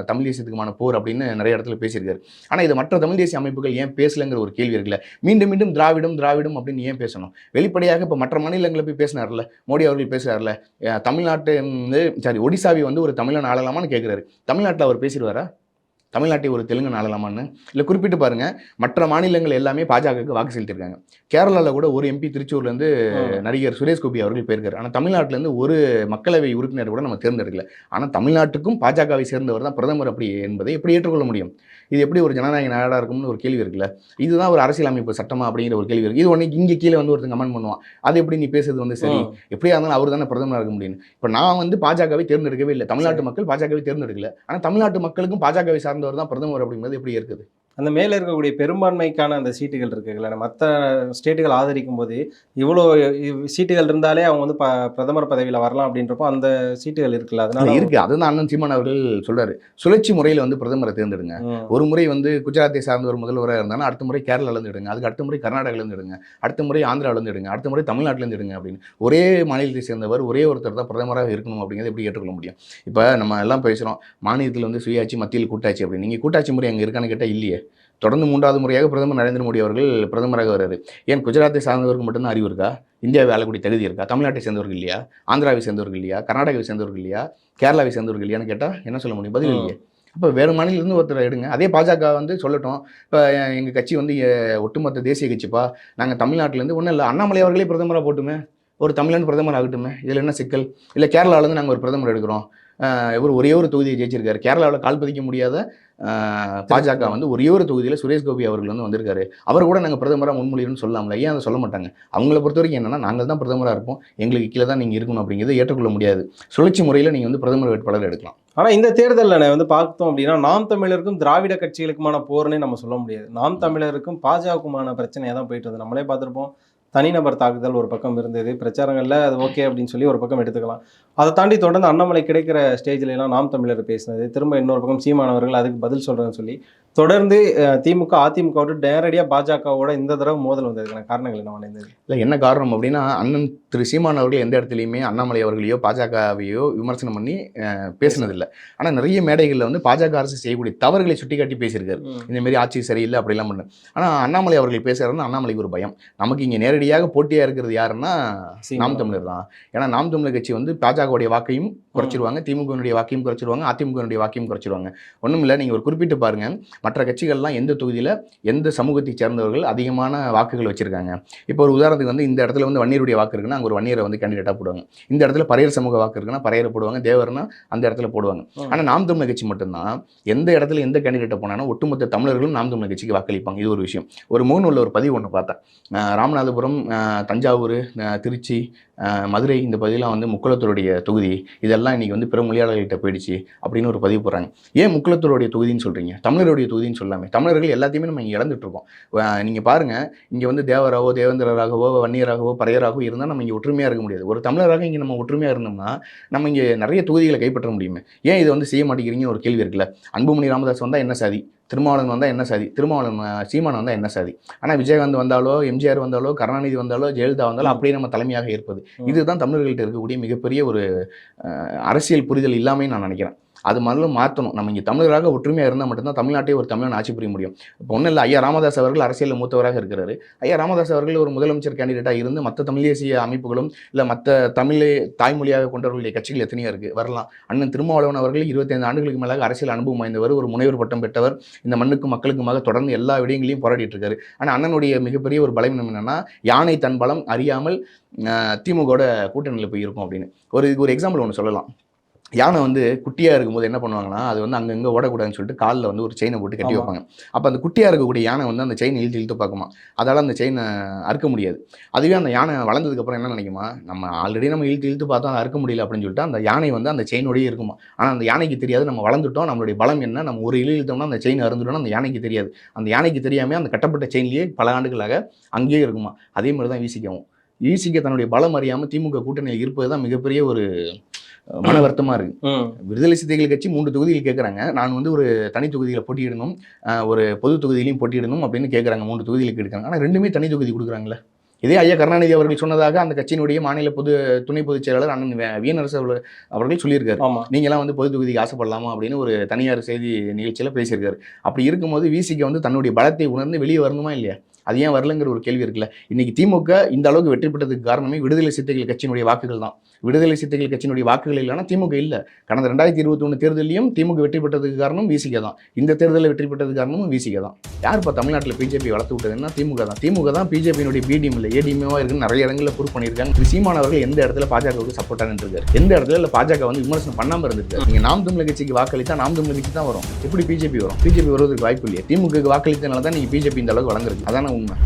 [SPEAKER 1] தமிழ் தேசியத்துக்குமான போர் அப்படின்னு நிறைய இடத்துல பேசியிருக்காரு. ஆனால் இது மற்ற தமிழ் தேசிய அமைப்புகள் ஏன் பேசலைங்கிற ஒரு கேள்வி இருக்குல்ல? மீண்டும் மீண்டும் திராவிடம் திராவிடம் அப்படின்னு ஏன் பேசணும்? வெளிப்படையாக இப்போ மற்ற மாநிலங்களில் போய் பேசினார்ல மோடி அவர்கள் பேசுறாருல அஹ், தமிழ்நாட்டு வந்து சாரி ஒடிசாவை வந்து ஒரு தமிழன் ஆளலாமான்னு கேட்குறாரு தமிழ்நாட்டில் அவர் பேசிடுவாரா? தமிழ்நாட்டை ஒரு தெலுங்கு ஆளலாமான்னு இல்லை குறிப்பிட்டு பாருங்க மற்ற மாநிலங்கள் எல்லாமே பாஜகவுக்கு வாக்கு செலுத்திருக்காங்க கேரளாவில் கூட ஒரு எம்பி திருச்சூர்லேருந்து. நடிகர் சுரேஷ் கோபி அவர்கள் போயிருக்காரு. ஆனால் தமிழ்நாட்டிலேருந்து ஒரு மக்களவை உறுப்பினர் கூட நம்ம தேர்ந்தெடுக்கல. ஆனால் தமிழ்நாட்டுக்கும் பாஜகவை சேர்ந்தவர் தான் பிரதமர் அப்படி என்பதை எப்படி ஏற்றுக்கொள்ள முடியும்? இது எப்படி ஒரு ஜனநாயக நாடாக இருக்கும்னு ஒரு கேள்வி இருக்குல்ல? இதுதான் ஒரு அரசியல் அமைப்பு சட்டமா அப்படிங்கிற ஒரு கேள்வி இருக்கு. இது ஒன்று இங்கே கீழே வந்து ஒருத்தன் கமெண்ட் பண்ணுவான். அது எப்படி நீ பேசுறது வந்து சரி. எப்படியா இருந்தாலும் அவர் தானே பிரதமராக இருக்க முடியும். இப்போ நான் வந்து பாஜகவை தேர்ந்தெடுக்கவே இல்லை. தமிழ்நாட்டு மக்கள் பாஜகவை தேர்ந்தெடுக்கல. ஆனால் தமிழ்நாட்டு மக்களுக்கும் பாஜகவை சார்ந்தவர் தான் பிரதமர் அப்படிங்கிறது எப்படி இருக்குது
[SPEAKER 2] அந்த மேல இருக்கக்கூடிய பெரும்பான்மைக்கான அந்த சீட்டுகள் இருக்குல்ல மற்ற ஸ்டேட்டுகள் ஆதரிக்கும் போது இவ்வளோ இவ் சீட்டுகள் இருந்தாலே அவங்க வந்து ப- பிரதமர் பதவியில வரலாம் அப்படின்றப்போ அந்த சீட்டுகள் இருக்குல்ல அதனால
[SPEAKER 1] இருக்கு. அதுதான் அண்ணன் சீமான் அவர்கள் சொல்றாரு. சுழற்சி முறையில் வந்து பிரதமரை தேர்ந்தெடுங்க. ஒரு முறை வந்து குஜராத்தை சார்ந்த ஒரு முதல்வராக இருந்தாலும் அடுத்த முறை கேரளால இருந்து எடுங்க. அதுக்கு அடுத்த முறை கர்நாடகால இருந்து எடுங்க. அடுத்த முறை ஆந்திரால இருந்து எடுங்க. அடுத்த முறை தமிழ்நாட்டுல இருந்து எடுங்க அப்படின்னு. ஒரே மாநிலத்தை சேர்ந்தவர் ஒரே ஒருத்தர் தான் பிரதமராக இருக்கணும் அப்படிங்கிறது எப்படி ஏற்றுக்கொள்ள முடியும்? இப்போ நம்ம எல்லாம் பேசுகிறோம் மாநிலத்தில் வந்து சுயாட்சி மத்தியில் கூட்டாட்சி அப்படின்னு. நீங்கள் கூட்டாட்சி முறை அங்கே இருக்கான்னு கேட்டால் இல்லையே. தொடர்ந்து மூன்றாவது முறையாக பிரதமர் நரேந்திர மோடி அவர்கள் பிரதமராக வர்றாரு. ஏன் குஜராத்தை சார்ந்தவருக்கு மட்டும்தான் அறிவு இருக்கா? இந்தியாவை ஆளக்கூடிய தகுதி இருக்கா? தமிழ்நாட்டை சேர்ந்தவர்கள் இல்லையா? ஆந்திராவை சேர்ந்தவர்கள் இல்லையா? கர்நாடகாவை சேர்ந்தவர்கள் இல்லையா? கேரளாவை சேர்ந்தவர்கள் இல்லையான்னு கேட்டால் என்ன சொல்ல முடியும்? பதில். இல்லையே. அப்போ வேறு மாநிலத்திலிருந்து ஒருத்தர் எடுங்க. அதே பாஜக வந்து சொல்லட்டும். இப்போ எங்கள் கட்சி வந்து ஒட்டுமொத்த தேசிய கட்சிப்பா? நாங்கள் தமிழ்நாட்டிலேருந்து ஒன்றும் இல்லை. அண்ணாமலை அவர்களே பிரதமராக போட்டுமே. ஒரு தமிழன் பிரதமர் ஆகட்டுமே. இதில் என்ன சிக்கல்? இல்லை கேரளாவிலேருந்து நாங்கள் ஒரு பிரதமர் எடுக்கிறோம். இவர் ஒரே ஒரு தொகுதியை ஜெயிச்சிருக்காரு. கேரளாவில் கால் பதிக்க முடியாத பாஜக வந்து ஒரே ஒரு தொகுதியில் சுரேஷ் கோபி அவர்கள் வந்து வந்திருக்காரு. அவர் கூட நாங்கள் பிரதமராக முன்மொழின்னு சொல்லலாம்ல. ஏன் அதை சொல்ல மாட்டாங்க? அவங்கள பொறுத்த வரைக்கும் என்னன்னா நாங்கள் தான் பிரதமராக இருப்போம். எங்களுக்கு கீழே தான் நீங்கள் இருக்கணும் அப்படிங்கிறத ஏற்றுக்கொள்ள முடியாது. சுழற்சி முறையில் நீங்கள் வந்து பிரதமர் வேட்பாளர் எடுக்கலாம்.
[SPEAKER 2] ஆனா இந்த தேர்தலில் வந்து பார்த்தோம் அப்படின்னா நாம் தமிழருக்கும் திராவிட கட்சிகளுக்குமான போர்னே நம்ம சொல்ல முடியாது. நாம் தமிழருக்கும் பாஜகவுக்குமான பிரச்சனையா தான் போயிட்டு இருந்தது நம்மளே பார்த்திருப்போம். தனிநபர் தாக்குதல் ஒரு பக்கம் இருந்தது. பிரச்சாரங்கள்ல அது ஓகே அப்படின்னு சொல்லி ஒரு பக்கம் எடுத்துக்கலாம். அதை தாண்டி தொடர்ந்து அண்ணாமலை கிடைக்கிற ஸ்டேஜ்ல எல்லாம் நாம் தமிழர் பேசினது. திரும்ப இன்னொரு பக்கம் சீமானவர்கள் அதுக்கு பதில் சொல்றேன்னு சொல்லி. தொடர்ந்து திமுக அதிமுக நேரடியா பாஜகவோட இந்த தடவை மோதல் வந்ததுக்கான காரணங்கள் என்ன இருந்தது
[SPEAKER 1] இல்லை என்ன காரணம் அப்படின்னா அண்ணன் திரு சீமான் அவர்கள் எந்த இடத்துலையுமே அண்ணாமலை அவர்களையோ பாஜகவையோ விமர்சனம் பண்ணி பேசினதில்லை. ஆனால் நிறைய மேடைகளில் வந்து பாஜக அரசு செய்யக்கூடிய தவறுகளை சுட்டிக்காட்டி பேசியிருக்காரு. இந்த மாதிரி ஆட்சி சரியில்லை அப்படிலாம் பண்ணு. ஆனால் அண்ணாமலை அவர்கள் பேசுறாருன்னா அண்ணாமலைக்கு ஒரு பயம். நமக்கு இங்கே நேரடியாக போட்டியாக இருக்கிறது யாருன்னா. நாம் தமிழர் தான். ஏன்னா நாம் தமிழர் கட்சி வந்து பாஜகவுடைய வாக்கையும் குறைச்சிருவாங்க திமுகவினுடைய வாக்கையும் குறைச்சிருவாங்க அதிமுகவினுடைய வாக்கையும் குறைச்சிருவாங்க. ஒன்றும் இல்லை நீங்கள் ஒரு குறிப்பிட்டு பாருங்க. மற்ற கட்சிகள்லாம் எந்த தொகுதியில் எந்த சமூகத்தை சேர்ந்தவர்கள் அதிகமான வாக்குகள் வச்சிருக்காங்க. இப்போ ஒரு உதாரணத்துக்கு வந்து இந்த இடத்துல வந்து வன்னியருடைய வாக்கு இருக்குன்னா அங்கே ஒரு வன்னியரை வந்து கேண்டிடேட்டாக போடுவாங்க. இந்த இடத்துல பரையர் சமூக வாக்கு இருக்குன்னா பரையரை போடுவாங்க. தேவர்னா அந்த இடத்துல போடுவாங்க. ஆனால் நாம் தமிழர் கட்சி மட்டும்தான். எந்த இடத்துல எந்த கேண்டிடேட்டை போனாலும் ஒட்டுமொத்த தமிழர்களும் நாம் தமிழர் கட்சிக்கு வாக்களிப்பாங்க. இது ஒரு விஷயம். ஒரு மூணு உள்ள ஒரு பதிவு ஒன்று பார்த்தேன். ராமநாதபுரம் அஹ் தஞ்சாவூர் திருச்சி மதுரை இந்த பகுதியெலாம் வந்து முக்குளத்தூருடைய தொகுதி. இதெல்லாம் இன்றைக்கி வந்து பிற மொழியாளர்கள்ட்ட போயிடுச்சு அப்படின்னு ஒரு பதிவு போடுறாங்க. ஏன் முக்குளத்தூருடைய தொகுதின்னு சொல்கிறீங்க தமிழருடைய தொகுதின்னு சொல்லாமே. தமிழர்கள் எல்லாத்தையுமே நம்ம இங்கே இழந்துட்டுருக்கோம். நீங்கள் பாருங்கள் இங்கே வந்து தேவராகவோ தேவேந்திரராகவோ வன்னியராகவோ பறையராகவோ இருந்தால் நம்ம இங்கே ஒற்றுமையாக இருக்க முடியாது. ஒரு தமிழராக இங்கே நம்ம ஒற்றுமையாக இருந்தோம்னா நம்ம இங்கே நிறைய தொகுதிகளை கைப்பற்ற முடியுமே. ஏன் இதை வந்து செய்ய மாட்டேங்கிறீங்கன்னு ஒரு கேள்வி இருக்குல்ல. அன்புமணி ராமதாஸ் வந்தால் என்ன சாதி? திருமாவளவன் வந்தால் என்ன சாதி? திருமாவளவன் சீமான் வந்தால் என்ன சாதி? ஆனால் விஜயகாந்த் வந்தாலோ எம்ஜிஆர் வந்தாலோ கருணாநிதி வந்தாலோ ஜெயலலிதா வந்தாலோ அப்படியே நம்ம தலைமையாக இருப்பது. இதுதான் தமிழர்கள்ட்ட இருக்கக்கூடிய மிகப்பெரிய ஒரு அரசியல் புரிதல் இல்லாமல் நான் நினைக்கிறேன். அது முதல்ல மாற்றணும். நம்ம இங்கே தமிழராக ஒற்றுமையாக இருந்தால் மட்டும்தான் தமிழ்நாட்டை ஒரு தமிழன் ஆட்சி புரிய முடியும். இப்போ ஒன்றும் இல்லை ஐயா ராமதாஸ் அவர்கள் அரசியலில் மூத்தவராக இருக்கிறாரு. ஐயா ராமதாஸ் அவர்கள் ஒரு முதலமைச்சர் கேண்டிடேட்டாக இருந்து மற்ற தமிழ் தேசிய அமைப்புகளும் இல்லை மற்ற தமிழை தாய்மொழியாக கொண்டவர்களுடைய கட்சிகள் எத்தனையோ இருக்குது வரலாம். அண்ணன் திருமாவளவன் அவர்கள் இருபத்தைந்து ஆண்டுகளுக்கு மேலாக அரசியல் அனுபவம் வாய்ந்தவர் ஒரு முனைவர் பட்டம் பெற்றவர் இந்த மண்ணுக்கும் மக்களுக்குமாக தொடர்ந்து எல்லா விடயங்களையும் போராடிட்டு இருக்காரு. ஆனால் அண்ணனுடைய மிகப்பெரிய ஒரு பலவீனம் என்னென்னா யானை தன் பலம் அறியாமல் திமுகோட திமுகவோட கூட்டணியில் போய் இருக்கும் அப்படின்னு. ஒரு இதுக்கு ஒரு எக்ஸாம்பிள் ஒன்று சொல்லலாம். யானை வந்து குட்டியாக இருக்கும்போது என்ன பண்ணுவாங்கன்னா அது வந்து அங்கங்கே ஓடக்கூடாதுன்னு சொல்லிட்டு காலில் வந்து ஒரு செயினை போட்டு கட்டி. வைப்பாங்க. அப்போ அந்த குட்டியாக இருக்கக்கூடிய யானை வந்து அந்த செயின் இழுத்து இழுத்து பார்க்குமா. அதால் அந்த செயினை அறுக்க முடியாது. அதுவே அந்த யானை வளர்ந்ததுக்கப்புறம் என்ன நினைக்குமா நம்ம ஆல்ரெடி நம்ம இழுத்து இழுத்து பார்த்தா அதை அறுக்க முடியல அப்படின்னு சொல்லிட்டு அந்த யானை வந்து அந்த செயினோடயே இருக்குமா. ஆனால் அந்த யானைக்கு தெரியாது நம்ம வளர்ந்துட்டோம் நம்மளுடைய பலம் என்ன நம்ம ஒரு இழு இழுத்தோம்னா அந்த செயின் அறுந்துட்டோம்னா அந்த யானைக்கு தெரியாது. அந்த யானைக்கு தெரியாமல் அந்த கட்டப்பட்ட செயின்லேயே பல ஆண்டுகளாக அங்கேயே இருக்குமா. அதே மாதிரி தான் வீசிக்கவும். வீசிக்க தன்னுடைய பலம் அறியாமல் திமுக கூட்டணியில் இருப்பது தான் மிகப்பெரிய ஒரு மன வருத்தமாக இருக்குது விடுதலை சிறுத்தைகள் கட்சி மூன்று தொகுதிகள் கேட்குறாங்க நான் வந்து ஒரு தனி தொகுதியில் போட்டியிடணும் ஒரு பொது தொகுதியிலையும் போட்டியிடணும் அப்படின்னு கேட்குறாங்க மூன்று தொகுதிகளுக்கு எடுக்கிறாங்க ஆனால் ரெண்டுமே தனி தொகுதி கொடுக்குறாங்களே. இதே ஐயா கருணாநிதி அவர்கள் சொன்னதாக அந்த கட்சியினுடைய மாநில பொது துணை பொதுச் செயலாளர் அண்ணன் வே- வீணரசு அவர்கள் சொல்லியிருக்காரு. நீங்களாம் வந்து பொது தொகுதிக்கு ஆசைப்படலாமா அப்படின்னு ஒரு தனியார் செய்தி நிகழ்ச்சியில் பேசியிருக்காரு. அப்படி இருக்கும்போது விசிக்கு வந்து தன்னுடைய பலத்தை உணர்ந்து வெளியே வரணுமா இல்லையா? அது ஏன் வரலங்கிற ஒரு கேள்வி இருக்குல்ல. இன்னைக்கு திமுக இந்த அளவுக்கு வெற்றி பெற்றதுக்கு காரணமே விடுதலை சிறுத்தைகள் கட்சியினுடைய வாக்குகள் தான். விடுதலை சிறுத்தைகள் கட்சியினுடைய வாக்குகள் இல்லைன்னா திமுக இல்லை. கடந்த ரெண்டாயிரத்தி இருபத்தி ஒன்று தேர்தலையும் திமுக வெற்றி பெற்றதுக்கு காரணம் விசிக தான். இந்த தேர்தலில் வெற்றி பெற்றதுக்கு காரணமும் விசிக தான். யார் இப்போ தமிழ்நாட்டில் பிஜேபி வளர்த்து விட்டதுன்னா திமுக தான். திமுக தான் பிஜேபியினுடைய பிடிஎம் இல்லை ஏடிஎம்ஓ இருக்குன்னு நிறைய இடங்களில் ப்ரூவ் பண்ணியிருக்காங்க. திரு சீமான் அவர்கள் எந்த இடத்துல பாஜகவுக்கு சப்போர்ட்டாக நின்றுருக்காரு எந்த இடத்துல இல்லை பாஜக வந்து விமர்சனம் பண்ணாமல் இருந்திருக்காரு. நீங்கள் நாம் தமிழர் கட்சிக்கு வாக்களித்தா நாம் தமிழர் கட்சி தான் வரும். எப்படி பிஜேபி வரும்? பிஜேபி வருவதற்கு வாய்ப்பு இல்லையா. திமுக வாக்களித்தனால தான் நீங்கள் பிஜேபி இந்த அளவுக்கு வளர்ந்துருக்கு. அதான் uma.